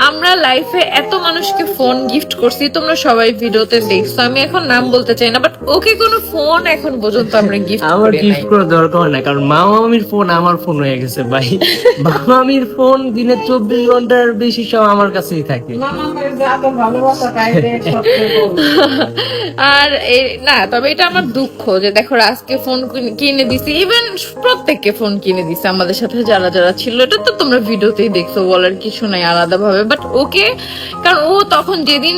আমরা লাইফে এত মানুষকে ফোন গিফট করছি তোমরা সবাই ভিডিওতে দেখছ। আমি এখন নাম বলতে চাই না বাট ওকে কোনো ফোন এখন পর্যন্ত আমরা গিফট আমার করি নাই। গিফট করার দরকার না কারণ মা মামির ফোন আমার ফোন হয়ে গেছে ভাই। মা মামির ফোন দিনে চব্বিশ ঘণ্টার বেশি সব আমার কাছেই থাকে। আর এই- না তবে এটা আমার দুঃখ যে দেখো আজকে ফোন কিনে দিছি ইভেন প্রত্যেককে ফোন কিনে দিছে আমাদের সাথে যারা যারা ছিল এটা তো তোমরা ভিডিওতেই দেখছ বলার কিছু নাই আলাদা ভাবে বাট ওকে, কারণ ও তখন যেদিন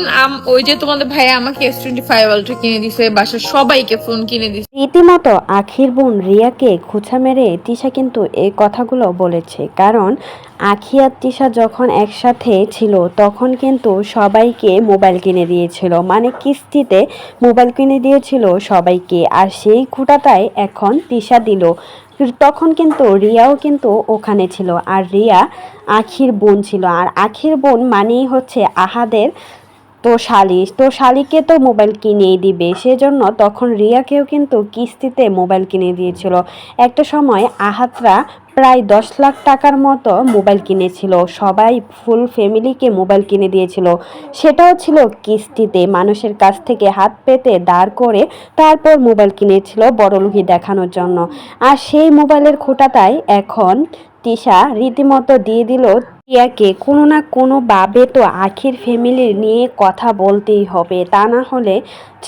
ওই যে তোমাদের ভাই আমাকে এস টোয়েন্টি ফাইভ আলট্রা কিনে দিছে, বাসার সবাইকে ফোন কিনে দিছে। রীতিমতো আখির বোন রিয়াকে খোঁচা মেরে তিশা কিন্তু এই কথাগুলো বলেছে। কারণ আখি আর তিশা যখন একসাথে ছিল, তখন কিন্তু সবাইকে মোবাইল কিনে দিয়েছিল। মানে কিস্তিতে মোবাইল কিনে দিয়েছিল সবাইকে। আর সেই খুঁটাটাই এখন তিশা দিল। তখন কিন্তু রিয়াও কিন্তু ওখানে ছিল, আর রিয়া আখির বোন ছিল। আর আখির বোন মানেই হচ্ছে আহাদের তো শালি তো শালিকে তো মোবাইল কিনেই দিবে। সেজন্য তখন রিয়াকেও কিন্তু কিস্তিতে মোবাইল কিনে দিয়েছিল। একটা সময় আহাতরা প্রায় দশ লাখ টাকার মতো মোবাইল কিনেছিল। সবাই ফুল ফ্যামিলিকে মোবাইল কিনে দিয়েছিল। সেটাও ছিল কিস্তিতে। মানুষের কাছ থেকে হাত পেতে দাঁড় করে তারপর মোবাইল কিনেছিল বড়লোকি দেখানোর জন্য। আর সেই মোবাইলের খোঁটাটাই এখন তিশা রীতিমতো দিয়ে দিল টিয়াকে। কোনো না কোনো ভাবে তো আখির ফ্যামিলির নিয়ে কথা বলতেই হবে। তা না হলে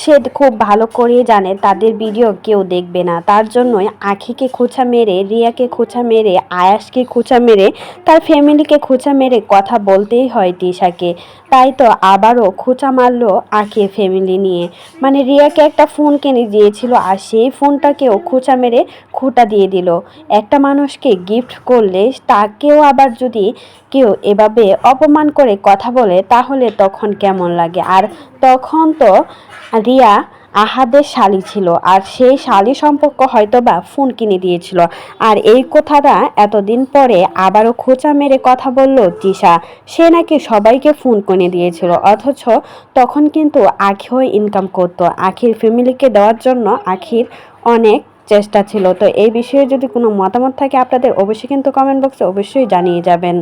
সে খুব ভালো করে জানে, তাদের ভিডিও কেউ দেখবে না। তার জন্যই আখিকে খোঁচা মেরে রিয়াকে খোঁচা মেরে আয়াসকে খোঁচা মেরে, তার ফ্যামিলিকে খোঁচা মেরে কথা বলতেই হয় তিশাকে। তাই তো আবারও খোঁচা মারলো আঁকে ফ্যামিলি নিয়ে। মানে রিয়াকে একটা ফোন কিনে দিয়েছিল আর সেই ফোনটাকেও খোঁচা মেরে খোঁটা দিয়ে দিল। একটা মানুষকে গিফট করলে তাকেও আবার যদি কেউ এভাবে অপমান করে কথা বলে, তাহলে তখন কেমন লাগে? আর তখন তো রিয়া আহাদের শালি ছিল, আর সেই শালি সম্পর্ক হয়তো বা ফোন কিনে দিয়েছিল। আর এই কথাটা এতদিন পরে আবারও খোঁচা মেরে কথা বলল তিশা সে নাকি সবাইকে ফোন কিনে দিয়েছিল, অথচ তখন কিন্তু আখিও ইনকাম করতো। আখির ফ্যামিলিকে দেওয়ার জন্য আখির অনেক চেষ্টা ছিল। তো এই বিষয়ে যদি কোনো মতামত থাকে আপনাদের, অবশ্যই কিন্তু কমেন্ট বক্সে অবশ্যই জানিয়ে যাবেন।